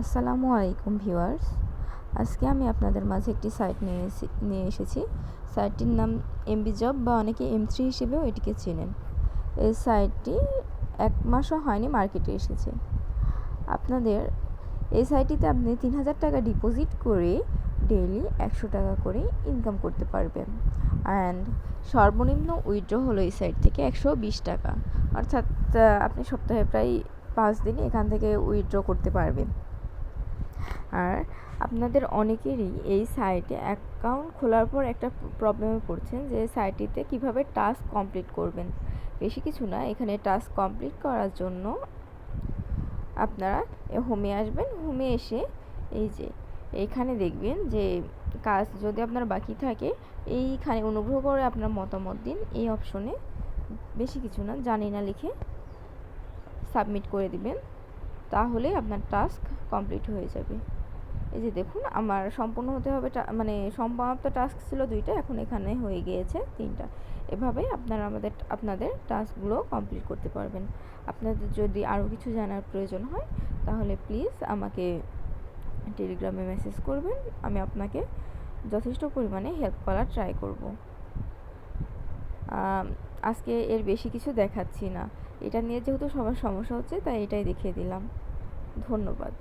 আসসালামু আলাইকুম ভিউয়ার্স। আজকে আমি আপনাদের মাঝে একটি সাইট নিয়ে নিয়ে এসেছি। সাইটটির নাম এমবি জব বা অনেকে এম থ্রি হিসেবেও এটিকে চেনেন। এই সাইটটি এক মাসও হয়নি মার্কেটে এসেছে। আপনাদের এই সাইটটিতে আপনি তিন হাজার টাকা ডিপোজিট করে ডেইলি একশো টাকা করে ইনকাম করতে পারবেন। অ্যান্ড সর্বনিম্ন উইথড্র হলো এই সাইট থেকে একশো বিশ টাকা। অর্থাৎ আপনি সপ্তাহে প্রায় পাঁচ দিন এখান থেকে উইথড্র করতে পারবেন। আর আপনাদের অনেকেরই এই সাইটে অ্যাকাউন্ট খোলার পর একটা প্রবলেমে পড়ছেন যে সাইটটিতে কীভাবে টাস্ক কমপ্লিট করবেন। বেশি কিছু না, এখানে টাস্ক কমপ্লিট করার জন্য আপনারা হোমে আসবেন। হোমে এসে এই যে এইখানে দেখবেন যে কাজ যদি আপনার বাকি থাকে, এইখানে অনুগ্রহ করে আপনার মতামত দিন। এই অপশনে বেশি কিছু না, জানি না লিখে সাবমিট করে দিবেন, তাহলে আপনার টাস্ক কমপ্লিট হয়ে যাবে। এই যে দেখুন, আমার সম্পূর্ণ হতে হবে মানে সম্ভবত টাস্ক ছিল দুইটা, এখন এখানে হয়ে গিয়েছে তিনটা। এভাবে আপনারা আমাদের, আপনাদের টাস্কগুলো কমপ্লিট করতে পারবেন। আপনাদের যদি আরও কিছু জানার প্রয়োজন হয়, তাহলে প্লিজ আমাকে টেলিগ্রামে মেসেজ করবেন। আমি আপনাকে যথেষ্ট পরিমাণে হেল্প করার ট্রাই করব। আজকে এর বেশি কিছু দেখাচ্ছি না। এটা নিয়ে যেহেতু সবার সমস্যা হচ্ছে, তাই এটাই দেখিয়ে দিলাম। ধন্যবাদ।